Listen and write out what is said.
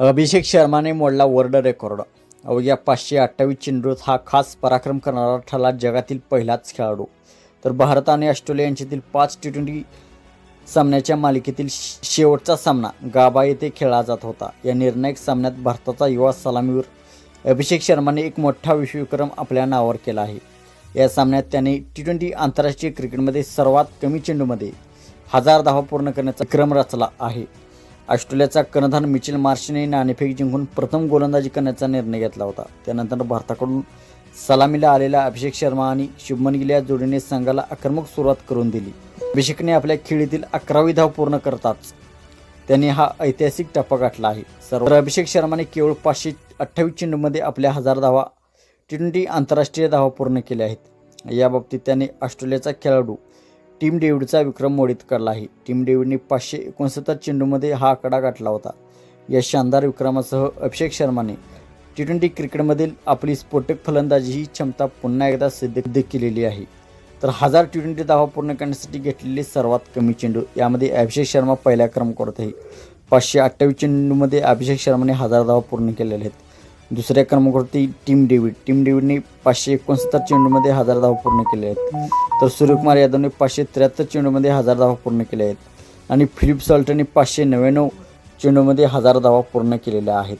अभिषेक शर्माने मोडला world record. अवघ्या पाचशे अठ्ठावीस चेंडूत हा खास पराक्रम करणारा ठरला जगातील पहिलाच खेळाडू. तर भारत आणि ऑस्ट्रेलिया यांच्यातील पाच टी ट्वेंटी सामन्याच्या मालिकेतील शेवटचा सामना गाबा येथे खेळला जात होता. या निर्णायक सामन्यात भारताचा युवा सलामीवर अभिषेक शर्माने एक मोठा विश्वविक्रम आपल्या नावावर केला आहे. या सामन्यात त्याने टी ट्वेंटी आंतरराष्ट्रीय क्रिकेटमध्ये सर्वात कमी चेंडूमध्ये हजार धावा पूर्ण करण्याचा क्रम रचला आहे. ऑस्ट्रेलियाचा कर्णधार मिचेल मार्शने नाणेफेक जिंकून प्रथम गोलंदाजी करण्याचा निर्णय घेतला होता. त्यानंतर भारताकडून सलामीला आलेला अभिषेक शर्मा आणि शुभमन गिल या जोडीने संघाला आक्रमक सुरुवात करून दिली. अभिषेकने आपल्या खेळीतील अकरावी धाव पूर्ण करताच त्यांनी हा ऐतिहासिक टप्पा गाठला आहे. सर्व अभिषेक शर्माने केवळ पाचशे अठ्ठावीस चेंडूमध्ये आपल्या हजार धावा टी ट्वेंटी आंतरराष्ट्रीय धावा पूर्ण केल्या आहेत. याबाबतीत त्याने ऑस्ट्रेलियाचा खेळाडू टीम डेव्हिडचा विक्रम मोडीत काढला आहे. टीम डेव्हिडने पाचशे एकोणसत्तर चेंडूमध्ये हा आकडा गाठला होता. या शानदार विक्रमासह अभिषेक शर्माने टी ट्वेंटी क्रिकेटमधील आपली स्फोटक फलंदाजी ही क्षमता पुन्हा एकदा सिद्ध केलेली आहे. तर हजार टी ट्वेंटी धावा पूर्ण करण्यासाठी घेतलेले सर्वात कमी चेंडू यामध्ये अभिषेक शर्मा पहिला क्रम करत आहे. पाचशे अठ्ठावीस चेंडूमध्ये अभिषेक शर्माने हजार धावा पूर्ण केलेल्या आहेत. दुसऱ्या क्रमांकावरती टीम डेव्हिड. टीम डेव्हिडने पाचशे एकोणसत्तर चेंडूमध्ये हजार धावा पूर्ण केले आहेत. तर सूर्यकुमार यादवने पाचशे त्र्याहत्तर चेंडूमध्ये हजार धावा पूर्ण केल्या आहेत. आणि फिलिप सॉल्टने पाचशे नव्याण्णव चेंडूमध्ये हजार धावा पूर्ण केलेल्या आहेत.